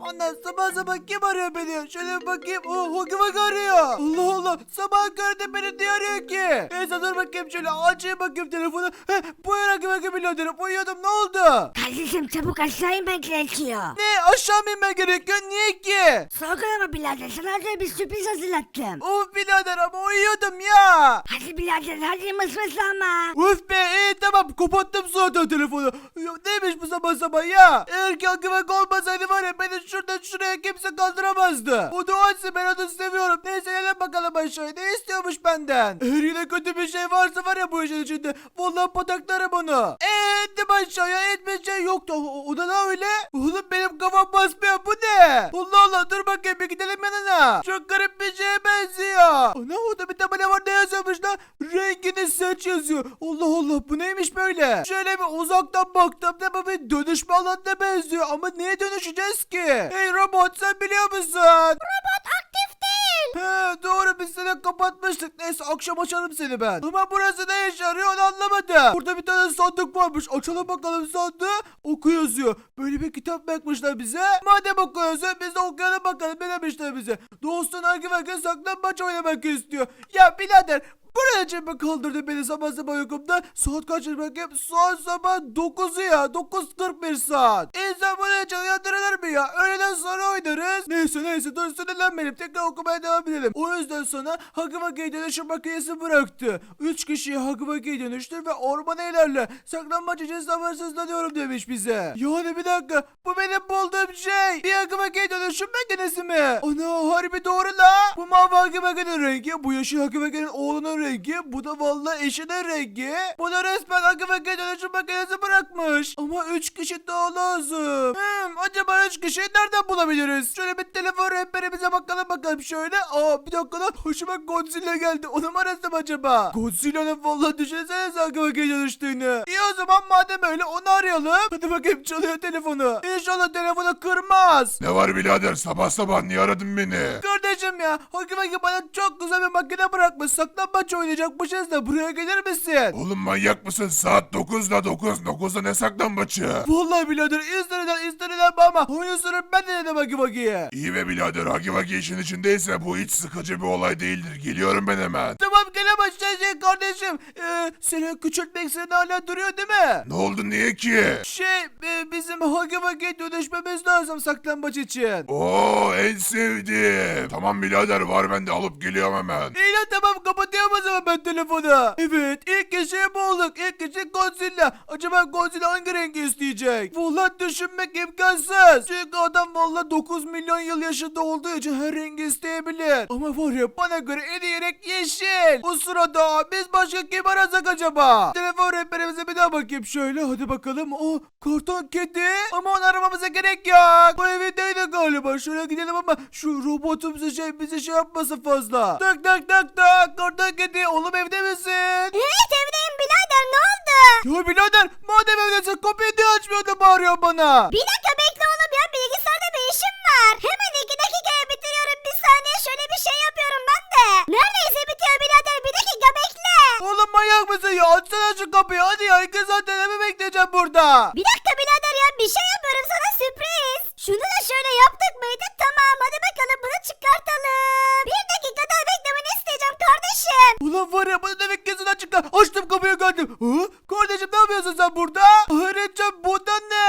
Ana sabah sabah kim arıyor beni? Şöyle bir bakayım. Oh Hagi Vagi arıyor. Allah Allah. Sabah karda beni diye arıyor ki. Neyse dur bakayım şöyle açayım bakayım telefonu. Heh, buyur Hagi Vagi biraderim. Uyuyordum ne oldu? Kardeşim çabuk aşağı inmen gerekiyor. Ne aşağı mı inmem gerekiyor? Niye ki? Sorgulama birader sana özel bir sürpriz hazırlattım. Of birader ama uyuyordum ya. Hadi birader hadi mıs mıs ama. Uf be iyi tamam kapattım zaten telefonu. Ya, neymiş bu sabah sabah ya? Eğer ki Akıbek olmasaydı var ya beni şuradan şuraya kimse kaldıramazdı. O duası ben onu seviyorum. Neyse gelin bakalım aşağıya ne istiyormuş benden? Eğer yine kötü bir şey varsa var ya bu işin içinde. Vallahi pataklarım onu. Eee ettim aşağıya etme şey yoktu. O, o da ne öyle? Oğlum benim kafam basmıyor bu ne? Allah Allah dur bakayım bir gidelim yanına. Çok garip bir şeye benziyor. Ana orada bir tabela var ne yazıyormuş lan? Rengini seç yazıyor. Allah Allah bu neymiş böyle? Şöyle bir uzaktan baktığımda bu bir dönüşme alanına benziyor. Ama neye dönüşeceğiz ki? Hey robot sen biliyor musun? Robot aktif değil. He doğru biz seni kapatmıştık. Neyse akşam açarım seni ben. Ama burası ne işe yarıyor onu anlamadım. Burada bir tane sandık varmış. Açalım bakalım sandığı. Oku yazıyor. Böyle bir kitap bakmışlar bize. Madem oku yazıyor biz de okuyalım bakalım ne demişler bize. Dostun hangi vakit saklambaç oynamak istiyor. Ya birader Buraya cebe kaldırdı beni sabah sabah uykumda. Saat kaç bakayım? Saat sabah 9'u ya. 9.41 saat. İnsan buraya için uyandırılır mı ya? Öğleden sonra oynarız. Neyse neyse dur sinirlenmeyelim. Tekrar okumaya devam edelim. O yüzden sonra Hagivagi'ye dönüşüm makinesi bıraktı. 3 kişiyi Hagivagi'ye dönüştür ve ormana ilerle. Saklanmaç için sabırsızlanıyorum demiş bize. Yani bir dakika. Bu benim bulduğum şey. Bir Hagivagi'ye dönüşüm makinesi mi? Ana harbi doğru la. Bu mavi Hagivagi'nin rengi. Bu yeşil Hagivagi'nin oğlunun rengi. Bu da vallahi eşinin rengi. Bu da resmen Hagivagi'ye dönüşüm makinesi bırakmış. Ama 3 kişi daha lazım. Hmm, acaba 3 kişiyi nereden bulabiliriz? Şöyle bir telefon rehberimize bakalım bakalım şöyle. Aa bir dakika lan hoşuma Godzilla geldi. Onu mu arasam acaba? Godzilla'nın vallahi düşünsene Hagivagi'ye dönüştüğünü. İyi o zaman madem öyle onu arayalım. Hadi bakayım çalıyor telefonu. İnşallah telefonu kırmaz. Ne var birader sabah sabah niye aradın beni? Kardeşim ya Hagiwagi bana çok güzel bir makine bırakmış. Saklambaç oynayacakmışız da buraya gelir misin? Oğlum manyak mısın? Saat 9'da 9. 9'da ne saklambaçı? Vallahi birader isteriden isteriden ama oyun sonu ben de dedim Hagiwagi'ye. İyi ve birader Hagi Vagi işin içindeyse bu hiç sıkıcı bir olay değildir. Geliyorum ben hemen. Tamam gelemez şey, şey kardeşim. Ee, seni küçültmek senin hala duruyor değil mi? Ne oldu niye ki? Şey e, bizim Hagiwagi'ye dönüşmemiz lazım saklambaç için. Oo en sevdiğim. Tamam birader var ben de alıp geliyorum hemen. İyi lan tamam kapatıyorum o zaman ben telefonu. Evet ilk kişiyi bulduk. İlk kişi Godzilla. Acaba Godzilla hangi rengi isteyecek? Vallahi düşünmek imkansız. Çünkü adam vallahi 9 milyon yıl yaşında olduğu için her rengi isteyebilir. Ama var ya bana göre en iyi renk yeşil. O sırada biz başka kim arasak acaba? Telefon rehberimize bir daha bakayım şöyle. Hadi bakalım. O karton kedi. Ama onu aramamıza gerek yok. Bu evindeydi galiba. Şöyle gidelim ama şu robotum bize şey bize şey yapmasın fazla. Tak tak tak tak. Karton kedi. Oğlum evde misin? Evet evdeyim birader ne oldu? Ya birader madem evdesin kapıyı niye açmıyor da bağırıyor bana? Bir dakika bekle oğlum ya bilgisayarda bir işim var. Hemen iki dakikaya bitiriyorum bir saniye şöyle bir şey yapıyorum ben de. Neredeyse bitiyor birader bir dakika bekle. Oğlum manyak mısın ya? Açsana şu kapıyı hadi ya. İki saattir mi bekleyeceğim burada? Bir dakika birader ya bir şey yapıyorum sana sürpriz. Şunu da şöyle yaptık mıydı tamam hadi bakalım bunu çıkartalım. Bir dakika daha beklemeni isteyeceğim kardeşim. Ulan var ya bunu demek gözünden çıktı. Açtım kapıyı gördüm. Hı? Kardeşim ne yapıyorsun sen burada? Ayrıca bu da ne?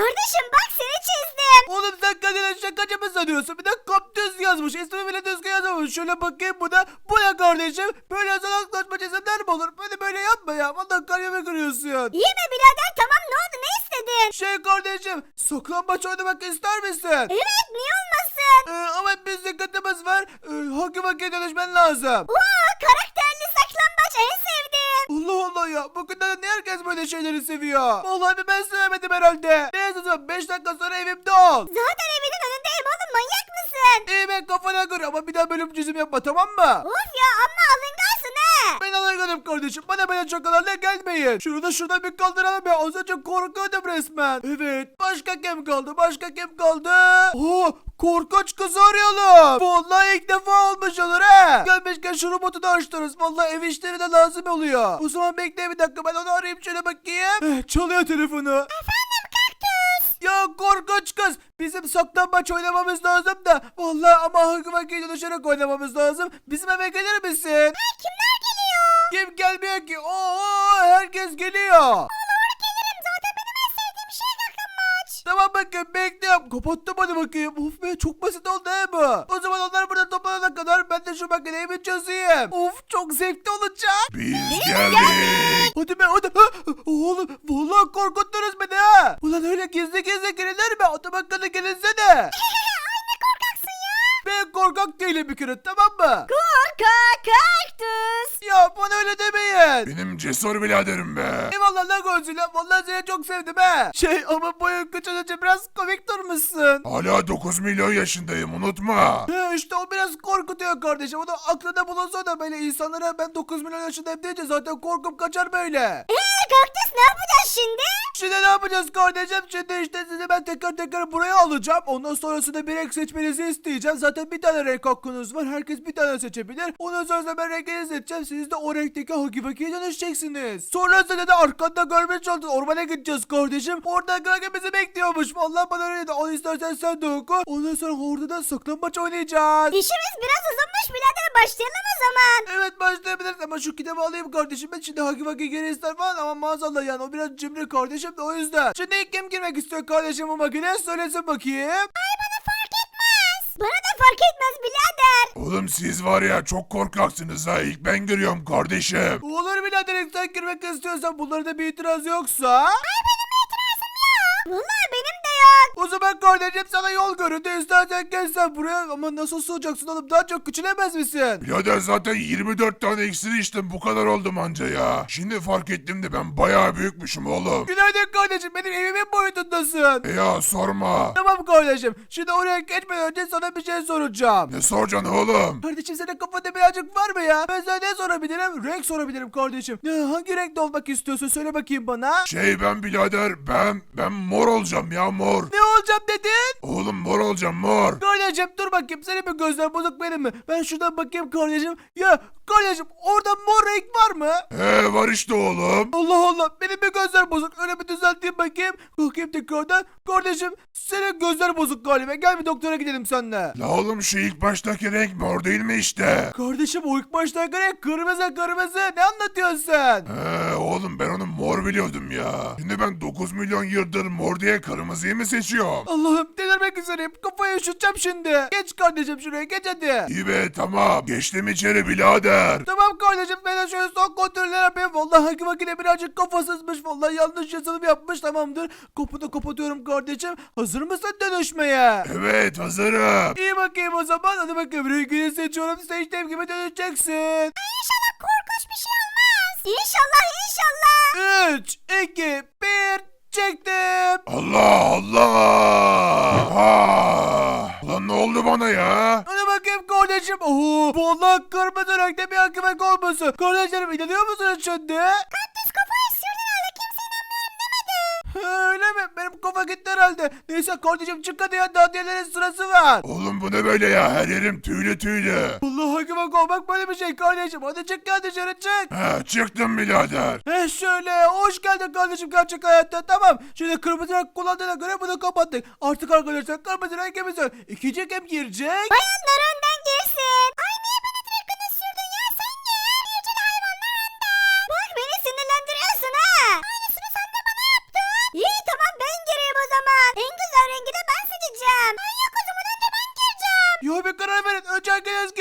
Kardeşim bak seni çizdim. Oğlum sen kendine şakacı mı sanıyorsun? Bir de kaptüz yazmış. İsmi bile düzgün yazmamış. Şöyle bakayım bu da. Bu ne kardeşim? Böyle salak saçma çizimler mi olur? Beni böyle yapma ya. Valla kalbimi kırıyorsun. İyi mi birader tamam ne oldu ne istedin? Şey kardeşim. Saklambaç oynamak ister misin? Evet niye olmasın? Ee, ama bir sıkıntımız var. Ee, Haki Vaki'ye dönüşmen lazım. Oo karakterli saklambaç en sevdiğim. Allah Allah ya. Bugünlerde niye herkes böyle şeyleri seviyor? Vallahi ben sevemedim herhalde. Neyse tamam 5 dakika sonra evimde ol. Zaten mısın? İyi ben kafana göre ama bir daha bölüm çizim yapma tamam mı? Of ya amma alıngansın he. Ben alırım kardeşim. Bana böyle şakalarla gelmeyin. Şunu da şuradan bir kaldıralım ya. Az önce korkuyordum resmen. Evet. Başka kim kaldı? Başka kim kaldı? Oo, korkunç kızı arayalım. Vallahi ilk defa olmuş olur he. Gelmişken şu robotu da açtırırız. Vallahi ev işleri de lazım oluyor. O zaman bekle bir dakika ben onu arayayım şöyle bakayım. Eh, çalıyor telefonu. Efendim. Ya korkunç kız. Bizim saklambaç oynamamız lazım da. Vallahi ama vakit dönüşerek oynamamız lazım. Bizim eve gelir misin? Kimler geliyor? Kim gelmiyor ki? Oo herkes geliyor. Tamam bakayım bekliyorum. Kapattım hadi bakayım. Of be çok basit oldu he bu. O zaman onlar burada toplanana kadar ben de şu makineyi bir çözeyim. Of çok zevkli olacak. Biz geldik. Hadi be hadi. Ha, Oğlum vallahi korkuttunuz beni ha. Ulan öyle gizli gizli girilir mi? Bakalım gelinsene. Ben korkak değilim bir kere tamam mı? Korkak kaktüs. Ya bana öyle demeyin. Benim cesur biraderim be. Eyvallah lan Godzilla. Vallahi seni çok sevdim he. Şey ama boyun küçülünce biraz komik durmuşsun. Hala 9 milyon yaşındayım unutma. He işte o biraz korkutuyor kardeşim. O da aklında bulunsa da böyle insanlara ben 9 milyon yaşındayım deyince zaten korkup kaçar böyle. Eee kaktüs ne yapacağız şimdi? Şimdi ne yapacağız kardeşim? Şimdi işte sizi ben tekrar tekrar buraya alacağım. Ondan sonrasında bir renk seçmenizi isteyeceğim. Zaten bir tane renk hakkınız var. Herkes bir tane seçebilir. Ondan sonra ben rengini seçeceğim. Siz de o renkteki Hagi Bagi'ye dönüşeceksiniz. Sonrasında da arkanda görmüş oldun. Ormana gideceğiz kardeşim. Orada Gagi bizi bekliyormuş. Vallahi bana öyle de. Al istersen sen de oku. Ondan sonra orada da saklambaç oynayacağız. İşimiz biraz uzunmuş birader başlayalım o zaman. Evet başlayabiliriz ama şu kitabı alayım kardeşim. Ben şimdi Hagi Vagi geri ister falan ama maazallah yani o biraz cimri kardeşim de o yüzden. Şimdi kim girmek istiyor kardeşim bu makineye söylesin bakayım. Bana da fark etmez birader. Oğlum siz var ya çok korkaksınız ha. İlk ben giriyorum kardeşim. Olur birader sen girmek istiyorsan bunlarda bir itiraz yoksa. De zaman kardeşim sana yol görüntü istersen gel sen buraya ama nasıl sığacaksın oğlum daha çok küçülemez misin? Birader zaten 24 tane iksir içtim bu kadar oldum anca ya. Şimdi fark ettim de ben bayağı büyükmüşüm oğlum. Günaydın kardeşim benim evimin boyutundasın. E ya sorma. Tamam kardeşim şimdi oraya geçmeden önce sana bir şey soracağım. Ne soracaksın oğlum? Kardeşim senin kafanda birazcık var mı ya? Ben sana ne sorabilirim? Renk sorabilirim kardeşim. Ne, hangi renkte olmak istiyorsun? Söyle bakayım bana. Şey ben birader ben ben mor olacağım ya mor. Ne olacağım dedin? Oğlum mor olacağım mor. Kardeşim dur bakayım. Senin bir gözler bozuk benim mi? Ben şuradan bakayım kardeşim. Ya kardeşim orada mor renk var mı? He var işte oğlum. Allah Allah benim bir gözler bozuk. Öyle bir düzelteyim bakayım. Bakayım tekrardan. Kardeşim senin gözler bozuk galiba. Gel bir doktora gidelim seninle. La oğlum şu ilk baştaki renk mor değil mi işte? Kardeşim o ilk başta renk kırmızı kırmızı. Ne anlatıyorsun sen? He oğlum ben onu mor biliyordum ya. Şimdi ben 9 milyon yıldır mor diye kırmızıyı mı seçiyorum? Allah'ım delirmek üzereyim. Kafayı üşüteceğim şimdi. Geç kardeşim şuraya geç hadi. İyi be tamam. Geçtim içeri birader. Tamam kardeşim ben de şöyle son kontroller yapayım. Vallahi hangi makine birazcık kafasızmış. Vallahi yanlış yazılım yapmış tamamdır. Kapını kapatıyorum kardeşim. Hazır mısın dönüşmeye? Evet hazırım. İyi bakayım o zaman. Hadi bakayım rengini seçiyorum. Seçtiğim gibi dönüşeceksin. İnşallah korkunç bir şey olmaz. İnşallah inşallah. 3, 2, 1 çektim. Allah Allah. Ha. Lan ne oldu bana ya? Hadi bakayım kardeşim. Oo, vallahi kırmızı renkte bir hakimek olmasın. Kardeşlerim inanıyor musunuz şimdi? Kafa gitti herhalde. Neyse kardeşim çık hadi ya daha diğerlerin sırası var. Oğlum bu ne böyle ya? Her yerim tüylü tüylü. Allah hakimek olmak böyle bir şey kardeşim. Hadi çık gel dışarı çık. He çıktım birader. He şöyle hoş geldin kardeşim gerçek hayatta tamam. Şimdi kırmızı renk kullandığına göre bunu kapattık. Artık arkadaşlar kırmızı rengimiz var. İkinci kim girecek? Bayanlar önden girsin. Ay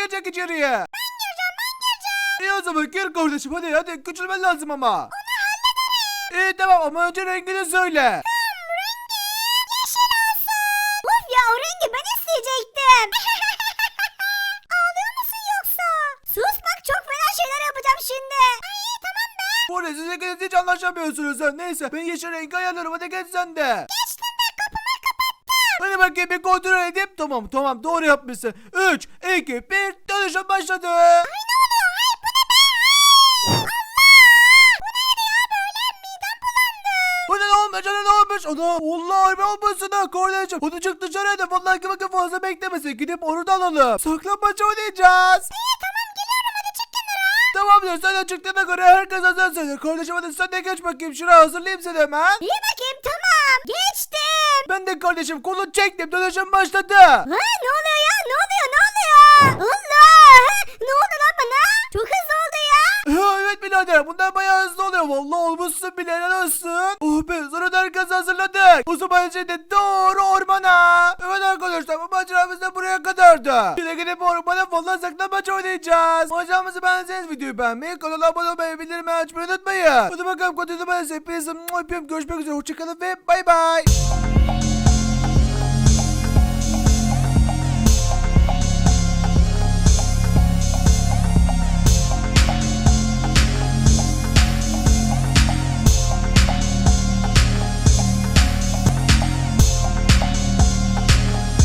girecek içeriye. Ben gireceğim ben gireceğim. İyi o zaman gir kardeşim hadi hadi küçülmen lazım ama. İyi tamam ama önce rengini söyle. Yeşil olsun. Uf ya o rengi ben isteyecektim. Ağlıyor musun yoksa? Sus bak çok fena şeyler yapacağım şimdi. Ay tamam be. Bu ne siz ikiniz hiç anlaşamıyorsunuz ha. Neyse ben yeşil rengi ayarlarım hadi geç sen de. Kapattım. Hadi bakayım bir kontrol edeyim. Tamam tamam doğru yapmışsın. 3, 2, 1 dönüşüm başladı. Bu ne! Allah! Bu ne olmuş ana olmuş? Vallahi ne olmuşsun ha kardeşim. Hadi çık dışarıya da vallahi ki bakın fazla beklemesin. Gidip onu da alalım. Saklambaç oynayacağız. İyi tamam hadi. Tamamdır sen de çıktığına göre herkes hazır senin. Kardeşim hadi sen de geç bakayım şuraya hazırlayayım seni hemen. İyi. Geçtim. Ben de kardeşim kolu çektim dönüşüm başladı. Ha ne oluyor ya? Ne oluyor? Ne oluyor? Allah! Ne oldu lan bana? Çok hızlı oldu ya. Ha, evet birader bundan bayağı hızlı oluyor. Vallahi olmuşsun bile helal. Oh be sonra da herkes hazırladık. O zaman şimdi doğru ormana. Evet arkadaşlar bu maceramız da buraya kadardı. Şimdi gidip ormana vallahi saklambaç oynayacağız. Maceramızı beğendiyseniz videoyu beğenmeyi, kanala abone olmayı, bildirimi açmayı unutmayın. Hadi bakalım kötü hepinizi öpüyorum. Görüşmek üzere hoşçakalın ve bay bay.